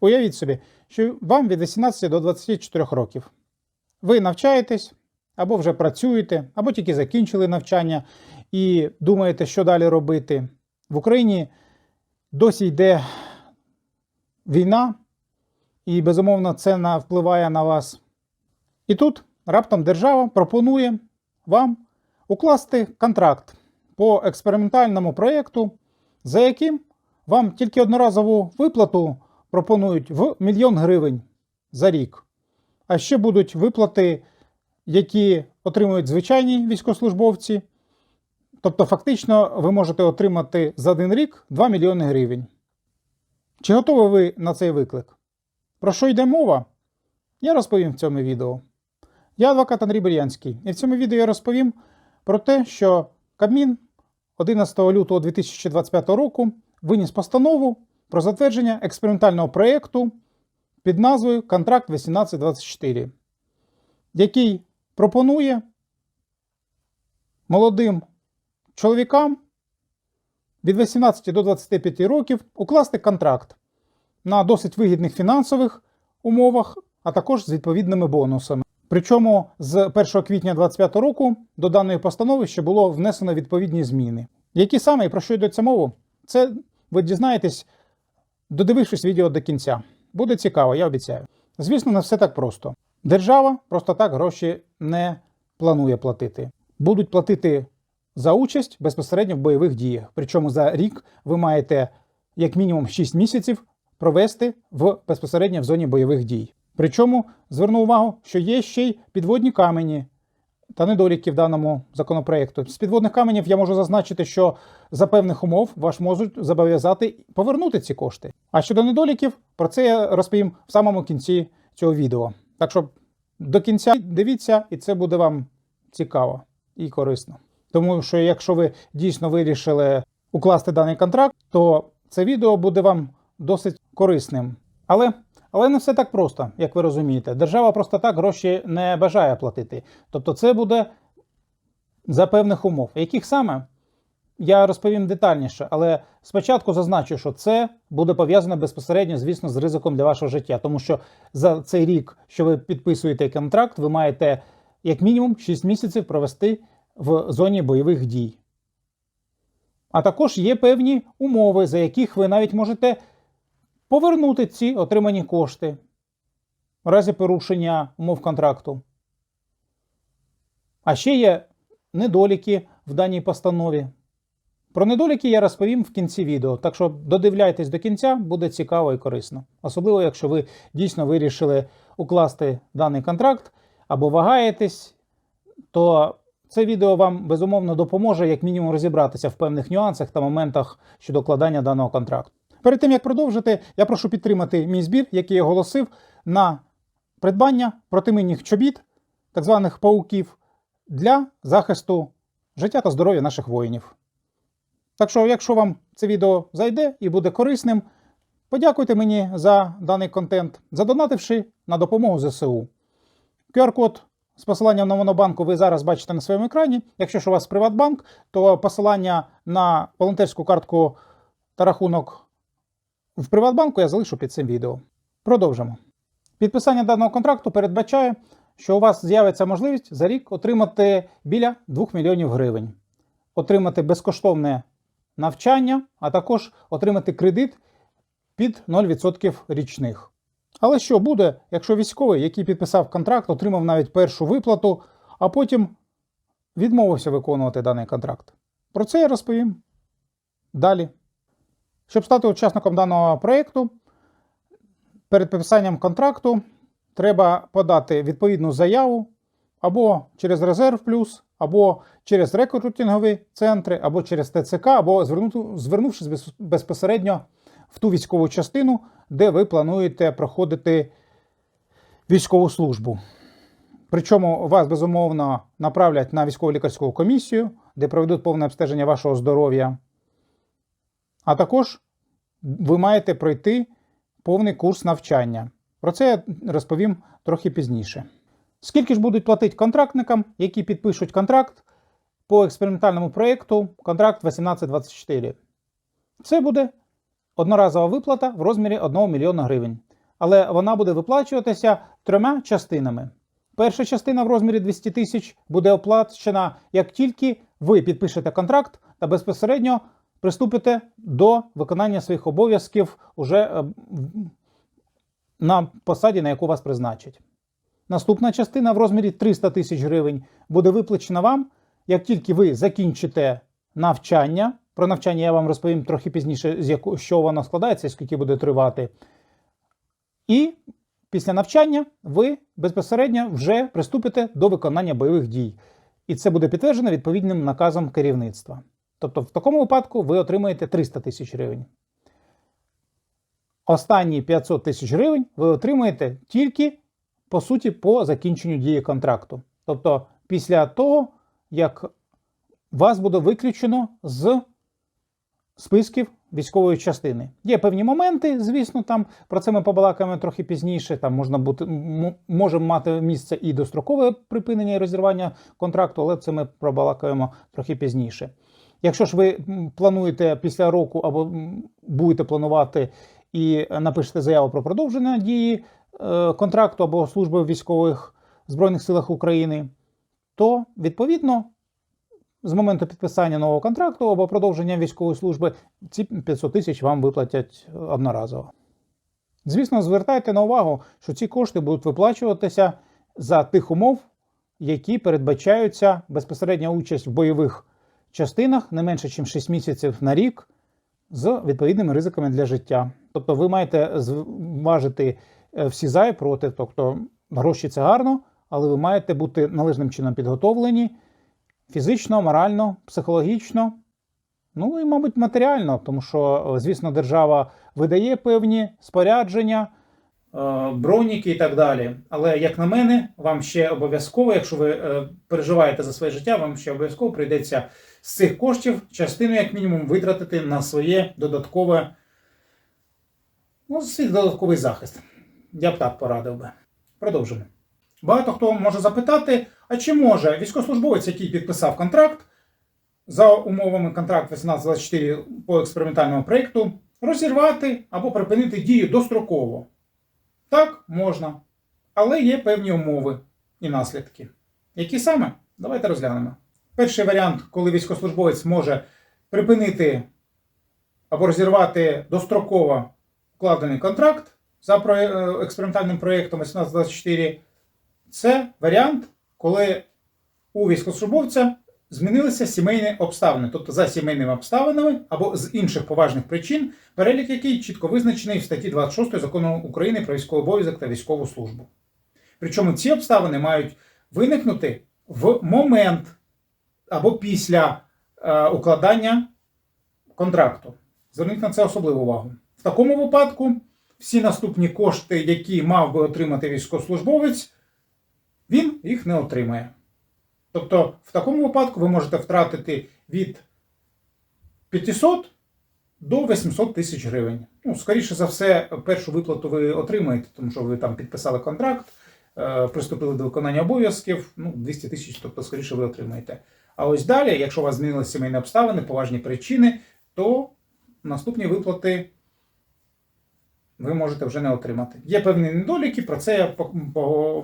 Уявіть собі, що вам від 18 до 24 років. Ви навчаєтесь, або вже працюєте, або тільки закінчили навчання і думаєте, що далі робити. В Україні досі йде війна, і, безумовно, це впливає на вас. І тут раптом держава пропонує вам укласти контракт по експериментальному проєкту, за яким вам тільки одноразову виплату пропонують в мільйон гривень за рік. А ще будуть виплати, які отримують звичайні військовослужбовці. Тобто, фактично, ви можете отримати за один рік 2 мільйони гривень. Чи готові ви на цей виклик? Про що йде мова? Я розповім в цьому відео. Я адвокат Андрій Бер'янський, і в цьому відео я розповім про те, що Кабмін 11 лютого 2025 року виніс постанову про затвердження експериментального проєкту під назвою Контракт 1824, який пропонує молодим чоловікам від 18 до 25 років укласти контракт на досить вигідних фінансових умовах, а також з відповідними бонусами. Причому з 1 квітня 2025 року до даної постанови ще було внесено відповідні зміни. Які саме і про що йдеться мову? Це ви дізнаєтесь, додивившись відео до кінця. Буде цікаво, я обіцяю. Звісно, не все так просто. Держава просто так гроші не планує платити. Будуть платити за участь безпосередньо в бойових діях. Причому за рік ви маєте як мінімум 6 місяців провести в безпосередньо в зоні бойових дій. Причому зверну увагу, що є ще й підводні камені та недоліки в даному законопроекту. З підводних каменів я можу зазначити, що за певних умов вас можуть зобов'язати повернути ці кошти. А щодо недоліків, про це я розповім в самому кінці цього відео. Так що до кінця дивіться, і це буде вам цікаво і корисно. Тому що якщо ви дійсно вирішили укласти даний контракт, то це відео буде вам досить корисним. Але, але не все так просто, як ви розумієте. Держава просто так гроші не бажає платити. Тобто, це буде за певних умов. Яких саме? Я розповім детальніше, але спочатку зазначу, що це буде пов'язано безпосередньо, звісно, з ризиком для вашого життя, тому що за цей рік, що ви підписуєте контракт, ви маєте як мінімум 6 місяців провести в зоні бойових дій. А також є певні умови, за яких ви навіть можете повернути ці отримані кошти в разі порушення умов контракту. А ще є недоліки в даній постанові. Про недоліки я розповім в кінці відео, так що додивляйтесь до кінця, буде цікаво і корисно. Особливо, якщо ви дійсно вирішили укласти даний контракт або вагаєтесь, то це відео вам безумовно допоможе як мінімум розібратися в певних нюансах та моментах щодо укладання даного контракту. Перед тим як продовжити, я прошу підтримати мій збір, який я оголосив на придбання протиминних чобіт, так званих пауків, для захисту життя та здоров'я наших воїнів. Так що, якщо вам це відео зайде і буде корисним, подякуйте мені за даний контент, задонативши на допомогу ЗСУ. QR-код з посиланням на Монобанку ви зараз бачите на своєму екрані. Якщо ж у вас Приватбанк, то посилання на волонтерську картку та рахунок в Приватбанку я залишу під цим відео. Продовжимо. Підписання даного контракту передбачає, що у вас з'явиться можливість за рік отримати біля 2 мільйонів гривень, отримати безкоштовне навчання, а також отримати кредит під 0% річних. Але що буде, якщо військовий, який підписав контракт, отримав навіть першу виплату, а потім відмовився виконувати даний контракт? Про це я розповім далі. Щоб стати учасником даного проєкту, перед підписанням контракту треба подати відповідну заяву або через Резерв Плюс, або через рекрутингові центри, або через ТЦК, або звернувшись безпосередньо в ту військову частину, де ви плануєте проходити військову службу. Причому вас безумовно направлять на військово лікарську комісію, де проведуть повне обстеження вашого здоров'я. А також ви маєте пройти повний курс навчання. Про це я розповім трохи пізніше. Скільки ж будуть платити контрактникам, які підпишуть контракт по експериментальному проєкту контракт 1824? Це буде одноразова виплата в розмірі 1 мільйона гривень. але вона буде виплачуватися трьома частинами. Перша частина в розмірі 200 тисяч буде оплачена, як тільки ви підпишете контракт та безпосередньо приступите до виконання своїх обов'язків уже е, на посаді, на яку вас призначать. Наступна частина в розмірі 300 тисяч гривень буде виплачена вам, як тільки ви закінчите навчання. Про навчання я вам розповім трохи пізніше, з яко- що воно складається, скільки буде тривати. І після навчання ви безпосередньо вже приступите до виконання бойових дій. І це буде підтверджено відповідним наказом керівництва. Тобто, в такому випадку ви отримаєте 300 тисяч гривень. Останні 500 тисяч гривень ви отримаєте тільки, по суті, по закінченню дії контракту. Тобто, після того, як вас буде виключено з списків військової частини. Є певні моменти, звісно, там про це ми побалакаємо трохи пізніше. Там можна бути може мати місце і дострокове припинення і розірвання контракту, але це ми пробалакаємо трохи пізніше. Якщо ж ви плануєте після року або будете планувати і напишете заяву про продовження дії е, контракту або служби в військових збройних силах України, то відповідно з моменту підписання нового контракту або продовження військової служби ці 500 тисяч вам виплатять одноразово. Звісно, звертайте на увагу, що ці кошти будуть виплачуватися за тих умов, які передбачаються безпосередня участь в бойових частинах не менше, ніж 6 місяців на рік з відповідними ризиками для життя. Тобто ви маєте зважити е, всі за і проти. Тобто гроші це гарно, але ви маєте бути належним чином підготовлені фізично, морально, психологічно, ну і, мабуть, матеріально, тому що, е, звісно, держава видає певні спорядження, броніки і так далі. Але, як на мене, вам ще обов'язково, якщо ви е, переживаєте за своє життя, вам ще обов'язково прийдеться з цих коштів частину, як мінімум, витратити на своє додаткове, ну, свій додатковий захист. Я б так порадив би. Продовжимо. Багато хто може запитати, а чи може військовослужбовець, який підписав контракт за умовами контракт 1824 по експериментальному проєкту, розірвати або припинити дію достроково? Так, можна. Але є певні умови і наслідки. Які саме? Давайте розглянемо. Перший варіант, коли військовослужбовець може припинити або розірвати достроково вкладений контракт за е, експериментальним проєктом 1824, це варіант, коли у військовослужбовця змінилися сімейні обставини, тобто за сімейними обставинами або з інших поважних причин, перелік який чітко визначений в статті 26 закону України про військовий обов'язок та військову службу. Причому ці обставини мають виникнути в момент або після е, укладання контракту. Зверніть на це особливу увагу. В такому випадку всі наступні кошти, які мав би отримати військовослужбовець, він їх не отримає. Тобто, в такому випадку ви можете втратити від 500 до 800 тисяч гривень. Ну, скоріше за все, першу виплату ви отримаєте, тому що ви там підписали контракт, е, приступили до виконання обов'язків. Ну, 200 тисяч, тобто, скоріше ви отримаєте. А ось далі, якщо у вас змінилися сімейні обставини, поважні причини, то наступні виплати ви можете вже не отримати. Є певні недоліки, про це я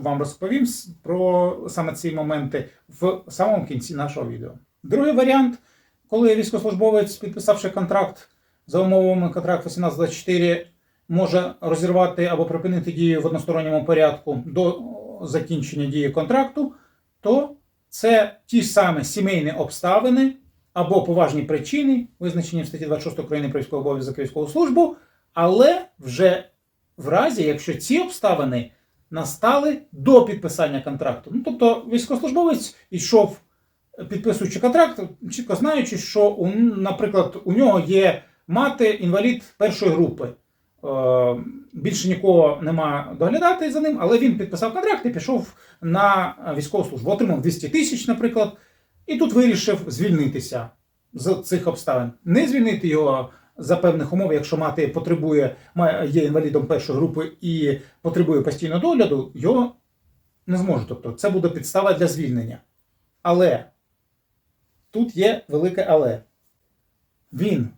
вам розповім про саме ці моменти в самому кінці нашого відео. Другий варіант, коли військовослужбовець, підписавши контракт за умовами контракту 1824, може розірвати або припинити дію в односторонньому порядку до закінчення дії контракту, то це ті ж самі сімейні обставини або поважні причини, визначені в статті 26 України про військовий обов'язок військову службу, але вже в разі, якщо ці обставини настали до підписання контракту. Ну, тобто військовослужбовець йшов, підписуючи контракт, чітко знаючи, що, наприклад, у нього є мати інвалід першої групи. Е, Більше нікого нема доглядати за ним, але він підписав контракт і пішов на військову службу. Отримав 200 тисяч, наприклад, і тут вирішив звільнитися з цих обставин. Не звільнити його за певних умов, якщо мати потребує, є інвалідом першої групи і потребує постійного догляду, його не зможе. Тобто це буде підстава для звільнення. Але тут є велике але. Він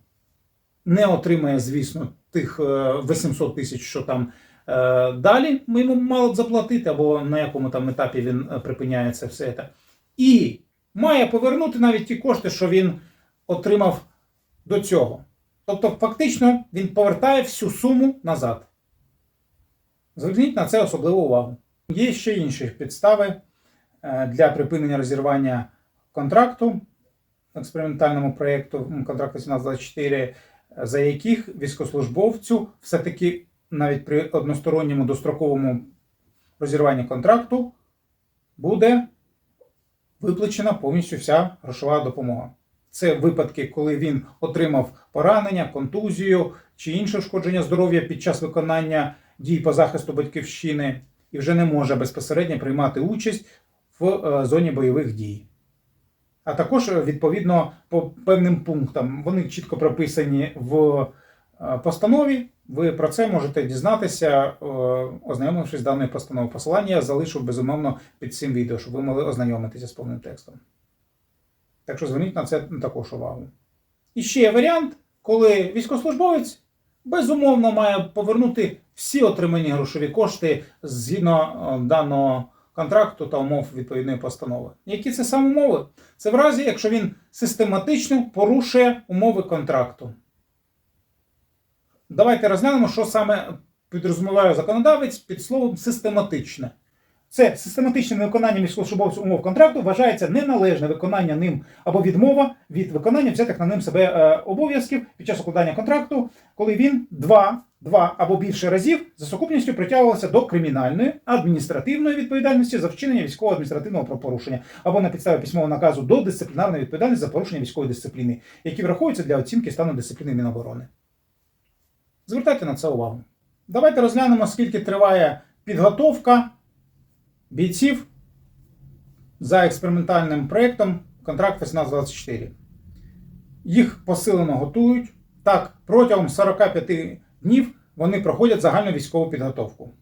не отримає, звісно, тих е, 800 тисяч, що там Е, Далі ми йому мали б заплатити, або на якому там етапі він е, припиняє це все це. І має повернути навіть ті кошти, що він отримав до цього. Тобто, фактично, він повертає всю суму назад. Зверніть на це особливу увагу. Є ще інші підстави е, для припинення розірвання контракту експериментальному проєкту контракт 1824, за яких військовослужбовцю все-таки навіть при односторонньому достроковому розірванні контракту буде виплачена повністю вся грошова допомога. Це випадки, коли він отримав поранення, контузію чи інше ушкодження здоров'я під час виконання дій по захисту батьківщини і вже не може безпосередньо приймати участь в е, зоні бойових дій. А також е, відповідно по певним пунктам вони чітко прописані в е, постанові. Ви про це можете дізнатися, ознайомившись з даною постановою. Посилання я залишу безумовно під цим відео, щоб ви могли ознайомитися з повним текстом. Так що зверніть на це також увагу. І ще є варіант, коли військовослужбовець безумовно має повернути всі отримані грошові кошти згідно е, даного контракту та умов відповідної постанови. Які це саме умови? Це в разі, якщо він систематично порушує умови контракту. Давайте розглянемо, що саме підрозуміває законодавець під словом систематичне. Це систематичне невиконання військовослужбовців умов контракту вважається неналежне виконання ним або відмова від виконання взятих на ним себе е, обов'язків під час укладання контракту, коли він два, два або більше разів за сукупністю притягувався до кримінальної адміністративної відповідальності за вчинення військового адміністративного правопорушення або на підставі письмового наказу до дисциплінарної відповідальності за порушення військової дисципліни, які враховуються для оцінки стану дисципліни Міноборони. Звертайте на це увагу. Давайте розглянемо, скільки триває підготовка бійців за експериментальним проєктом контракт 1824. Їх посилено готують. Так, протягом 45 днів вони проходять загальну військову підготовку.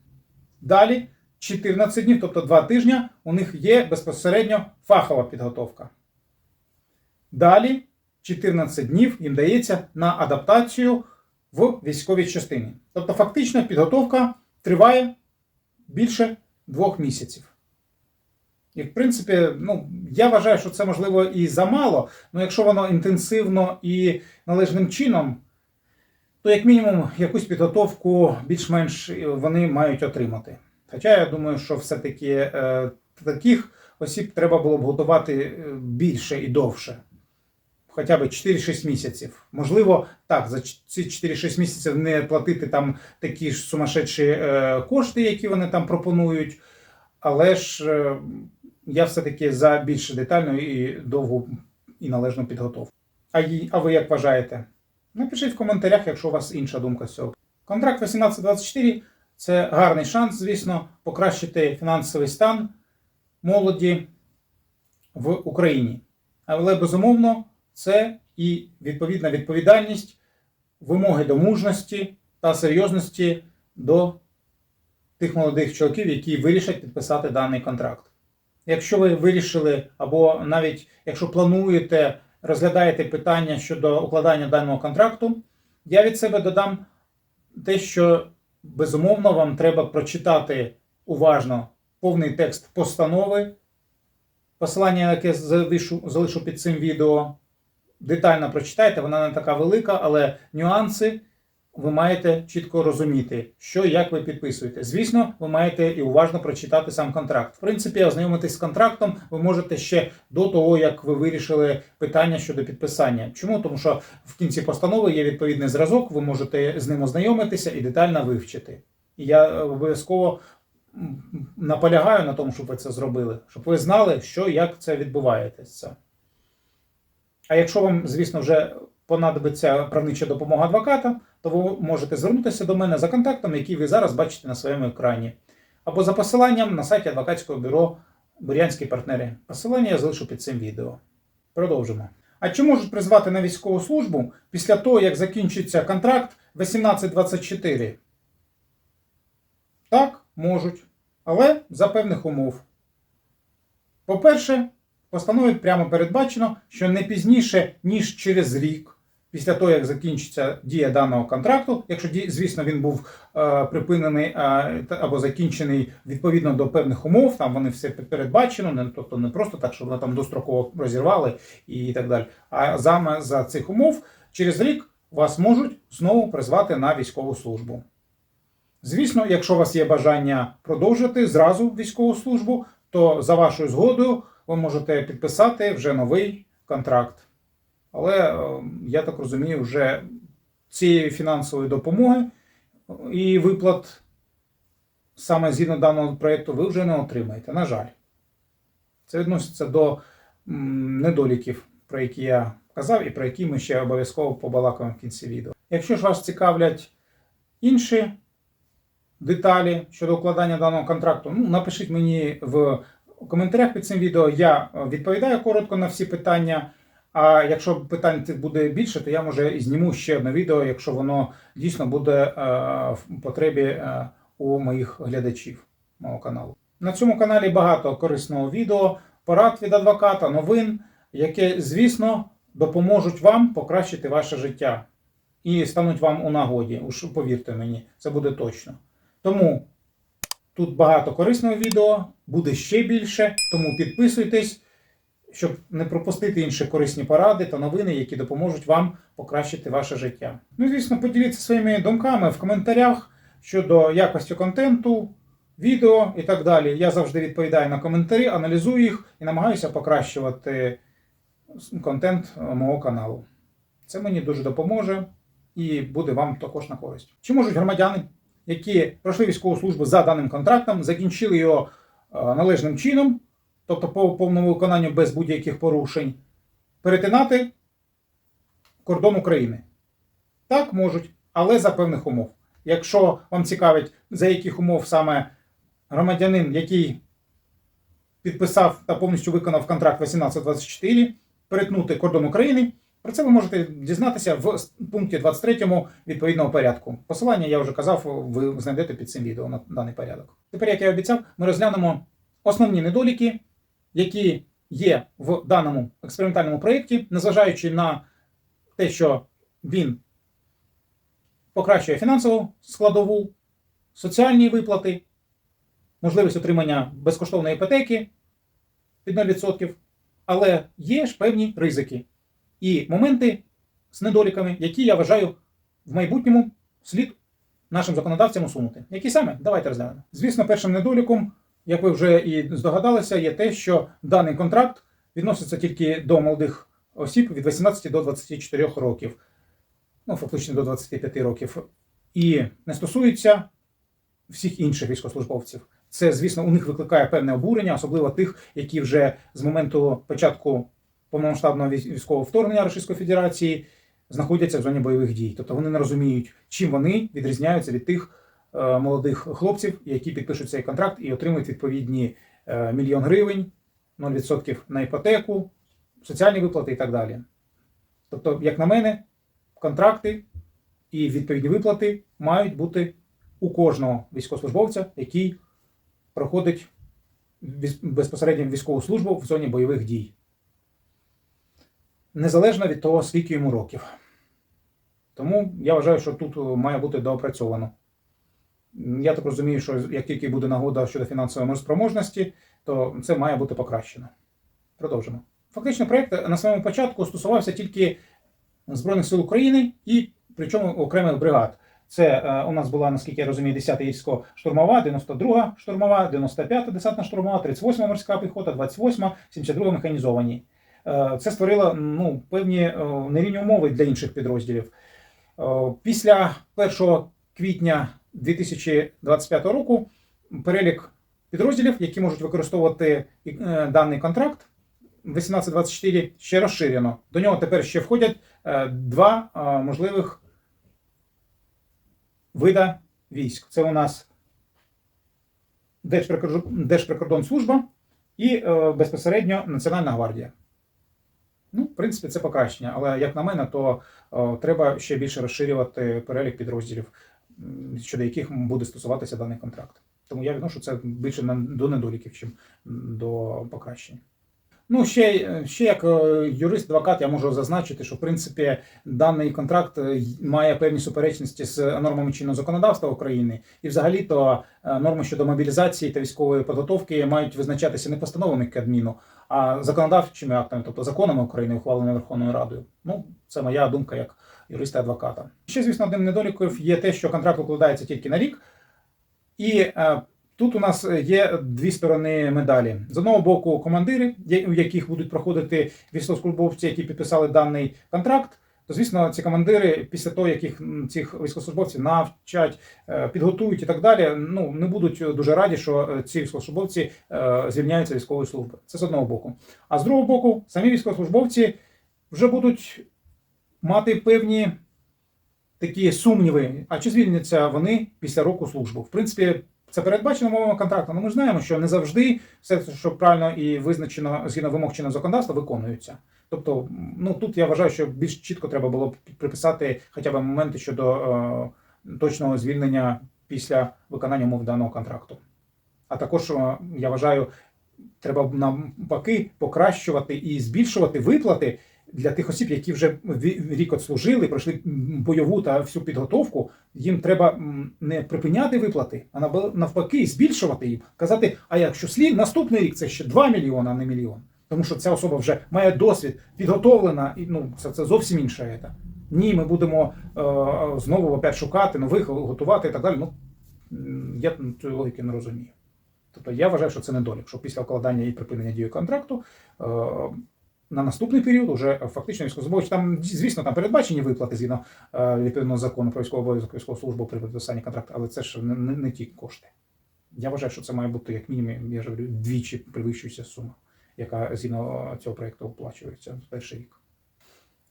Далі 14 днів, тобто 2 тижні, у них є безпосередньо фахова підготовка. Далі 14 днів їм дається на адаптацію в військовій частині. Тобто, фактично, підготовка триває більше двох місяців. І, в принципі, ну, я вважаю, що це можливо і замало, але якщо воно інтенсивно і належним чином, то як мінімум якусь підготовку більш-менш вони мають отримати. Хоча я думаю, що все-таки е, таких осіб треба було б готувати е, більше і довше. Хоча б 4-6 місяців. Можливо, так, за ці 4-6 місяців не платити там такі ж сумасшедші е, кошти, які вони там пропонують. Але ж е, я все-таки за більш детальну і довгу і належну підготовку. А, а ви як вважаєте? Напишіть в коментарях, якщо у вас інша думка з цього. Контракт 1824 це гарний шанс, звісно, покращити фінансовий стан молоді в Україні. Але безумовно, це і відповідна відповідальність, вимоги до мужності та серйозності до тих молодих чоловіків, які вирішать підписати даний контракт. Якщо ви вирішили, або навіть якщо плануєте, розглядаєте питання щодо укладання даного контракту, я від себе додам те, що безумовно вам треба прочитати уважно повний текст постанови, посилання, яке залишу, залишу під цим відео. Детально прочитайте, вона не така велика, але нюанси ви маєте чітко розуміти, що як ви підписуєте. Звісно, ви маєте і уважно прочитати сам контракт. В принципі, ознайомитись з контрактом ви можете ще до того, як ви вирішили питання щодо підписання. Чому? Тому що в кінці постанови є відповідний зразок, ви можете з ним ознайомитися і детально вивчити. І я обов'язково наполягаю на тому, щоб ви це зробили, щоб ви знали, що як це відбувається. А якщо вам, звісно, вже понадобиться правнича допомога адвоката, то ви можете звернутися до мене за контактом, який ви зараз бачите на своєму екрані, або за посиланням на сайті адвокатського бюро Бурянські партнери. Посилання я залишу під цим відео. Продовжимо. А чи можуть призвати на військову службу після того, як закінчиться контракт 1824? Так, можуть, але за певних умов. По-перше, постанові прямо передбачено, що не пізніше, ніж через рік після того, як закінчиться дія даного контракту, якщо звісно він був е, припинений е, або закінчений відповідно до певних умов, там вони все передбачено, не тобто не просто так, що вони там достроково розірвали і так далі. А саме за цих умов через рік вас можуть знову призвати на військову службу. Звісно, якщо у вас є бажання продовжити зразу військову службу, то за вашою згодою ви можете підписати вже новий контракт. Але е, я так розумію, вже цієї фінансової допомоги і виплат саме згідно даного проєкту ви вже не отримаєте. На жаль, це відноситься до недоліків, про які я казав, і про які ми ще обов'язково побалакаємо в кінці відео. Якщо ж вас цікавлять інші деталі щодо укладання даного контракту, ну, напишіть мені в коментарях під цим відео. Я е, відповідаю коротко на всі питання. А якщо питань цих буде більше, то я може і зніму ще одне відео, якщо воно дійсно буде е, в потребі е, у моїх глядачів мого каналу. На цьому каналі багато корисного відео, порад від адвоката, новин, які, звісно, допоможуть вам покращити ваше життя і стануть вам у нагоді. Уж повірте мені, це буде точно. Тому тут багато корисного відео, буде ще більше, тому підписуйтесь щоб не пропустити інші корисні поради та новини, які допоможуть вам покращити ваше життя. Ну звісно, поділіться своїми думками в коментарях щодо якості контенту, відео і так далі. Я завжди відповідаю на коментарі, аналізую їх і намагаюся покращувати контент мого каналу. Це мені дуже допоможе і буде вам також на користь. Чи можуть громадяни, які пройшли військову службу за даним контрактом, закінчили його е, належним чином, тобто по повному виконанню без будь-яких порушень, перетинати кордон України. Так можуть, але за певних умов. Якщо вам цікавить, за яких умов саме громадянин, який підписав та повністю виконав контракт 1824, перетнути кордон України, про це ви можете дізнатися в пункті 23 відповідного порядку. Посилання я вже казав, ви знайдете під цим відео на даний порядок. Тепер, як я обіцяв, ми розглянемо основні недоліки які є в даному експериментальному проєкті, незважаючи на те, що він покращує фінансову складову, соціальні виплати, можливість отримання безкоштовної іпотеки під 0%, але є ж певні ризики і моменти з недоліками, які я вважаю в майбутньому слід нашим законодавцям усунути. Які саме? Давайте розглянемо. Звісно, першим недоліком як ви вже і здогадалися, є те, що даний контракт відноситься тільки до молодих осіб від 18 до 24 років, ну фактично до 25 років, і не стосується всіх інших військовослужбовців. Це, звісно, у них викликає певне обурення, особливо тих, які вже з моменту початку повномасштабного військового вторгнення Російської Федерації знаходяться в зоні бойових дій. Тобто вони не розуміють, чим вони відрізняються від тих. Е, молодих хлопців, які підпишуть цей контракт і отримують відповідні е, мільйон гривень, 0% на іпотеку, соціальні виплати і так далі. Тобто, як на мене, контракти і відповідні виплати мають бути у кожного військовослужбовця, який проходить безпосередньо військову службу в зоні бойових дій. Незалежно від того, скільки йому років. Тому я вважаю, що тут має бути доопрацьовано. Я так розумію, що як тільки буде нагода щодо фінансової спроможності, то це має бути покращено. Продовжимо. Фактично, проєкт на своєму початку стосувався тільки Збройних сил України і причому окремих бригад. Це е, у нас була, наскільки я розумію, 10-та гірсько штурмова, 92-га штурмова, 95-та десантна штурмова, 38 морська піхота, 28 72 механізовані. Е, це створило ну, певні е, нерівні умови для інших підрозділів. Е, після 1 квітня 2025 року перелік підрозділів, які можуть використовувати даний контракт 1824, ще розширено. До нього тепер ще входять два можливих вида військ. Це у нас Держприкордонслужба і безпосередньо Національна гвардія. Ну, в принципі, це покращення, але як на мене, то о, треба ще більше розширювати перелік підрозділів щодо яких буде стосуватися даний контракт. Тому я відношу це більше до недоліків, чим до покращень. Ну, ще, ще як е, юрист-адвокат, я можу зазначити, що в принципі даний контракт е, має певні суперечності з нормами чинного законодавства України, і взагалі-то е, норми щодо мобілізації та військової підготовки мають визначатися не постановами Кабміну, а законодавчими актами, тобто законами України, ухваленими Верховною Радою. Ну, це моя думка як юриста-адвоката. Ще, звісно, одним недоліком є те, що контракт укладається тільки на рік, і Тут у нас є дві сторони медалі. З одного боку, командири, у яких будуть проходити військовослужбовці, які підписали даний контракт. То, звісно, ці командири, після того, як їх цих військовослужбовців навчать, е, підготують і так далі, ну не будуть дуже раді, що е, ці військовослужбовці е, звільняються військової служби. Це з одного боку. А з другого боку, самі військовослужбовці вже будуть мати певні такі сумніви. А чи звільняться вони після року служби? В принципі, це передбачено мовами контракту. але ми знаємо, що не завжди все, що правильно і визначено згідно вимог чинного законодавства, виконується. Тобто, ну тут я вважаю, що більш чітко треба було б приписати хоча б моменти щодо е, точного звільнення після виконання умов даного контракту. А також е, я вважаю, треба навпаки покращувати і збільшувати виплати для тих осіб, які вже рік отслужили, пройшли бойову та всю підготовку. Їм треба не припиняти виплати, а навпаки збільшувати їм. Казати, а якщо слід, наступний рік це ще 2 мільйони, а не мільйон. Тому що ця особа вже має досвід, підготовлена, і ну це, це зовсім інше. ета. Ні, ми будемо е, знову опять шукати нових, готувати і так далі. Ну я цієї логіки не розумію. Тобто я вважаю, що це недолік, що після укладання і припинення дії контракту е, на наступний період уже фактично військовослужбовець, там, звісно, там передбачені виплати згідно е, відповідного закону про військовий обов'язок військову службу при підписанні контракту, але це ж не, не, не ті кошти. Я вважаю, що це має бути як мінімум, я ж говорю, двічі перевищується сума, яка згідно цього проєкту оплачується в перший рік.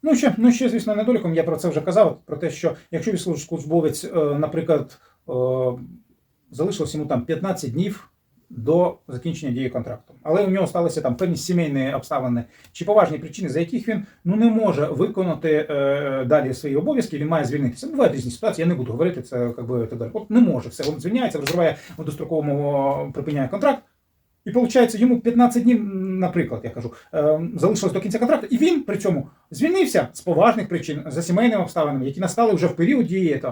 Ну ще, ну ще, звісно, недоліком, я про це вже казав, про те, що якщо військовослужбовець, е, наприклад, е, залишилось йому там 15 днів до закінчення дії контракту. Але у нього сталися там певні сімейні обставини чи поважні причини, за яких він ну не може виконати е, далі свої обов'язки, він має звільнитися. Бувають різні ситуації, я не буду говорити це, як би так далі. От не може все, він звільняється, розриває у достроковому припиняє контракт. І виходить, йому 15 днів, наприклад, я кажу, е, залишилось до кінця контракту, і він при цьому звільнився з поважних причин за сімейними обставинами, які настали вже в період дії.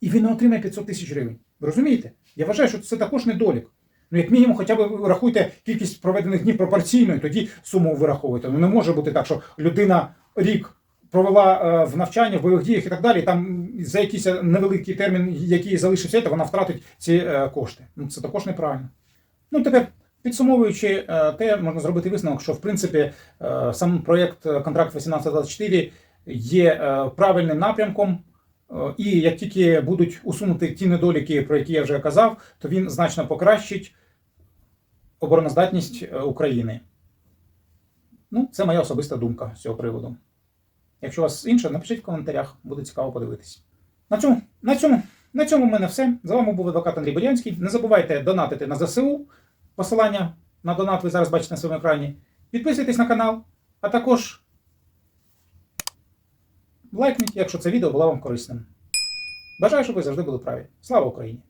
І він не отримає 500 тисяч гривень. Ви розумієте? Я вважаю, що це також недолік. Ну, як мінімум, хоча б рахуйте кількість проведених днів пропорційно, і тоді суму вираховуйте. Ну не може бути так, що людина рік провела е, в навчанні, в бойових діях і так далі. Там за якийсь невеликий термін, який залишився, то вона втратить ці е, кошти. Ну це також неправильно. Ну тепер. Підсумовуючи е, те, можна зробити висновок, що в принципі сам проєкт контракт 1824 є правильним напрямком. І як тільки будуть усунути ті недоліки, про які я вже казав, то він значно покращить обороноздатність е, України. Ну, це моя особиста думка з цього приводу. Якщо у вас інше, напишіть в коментарях, буде цікаво подивитись. На цьому, на цьому, на цьому в мене все. З вами був адвокат Андрій Бурянський. Не забувайте донатити на ЗСУ. Посилання на донат ви зараз бачите на своєму екрані. Підписуйтесь на канал, а також лайкніть, якщо це відео було вам корисним. Бажаю, щоб ви завжди були праві. Слава Україні!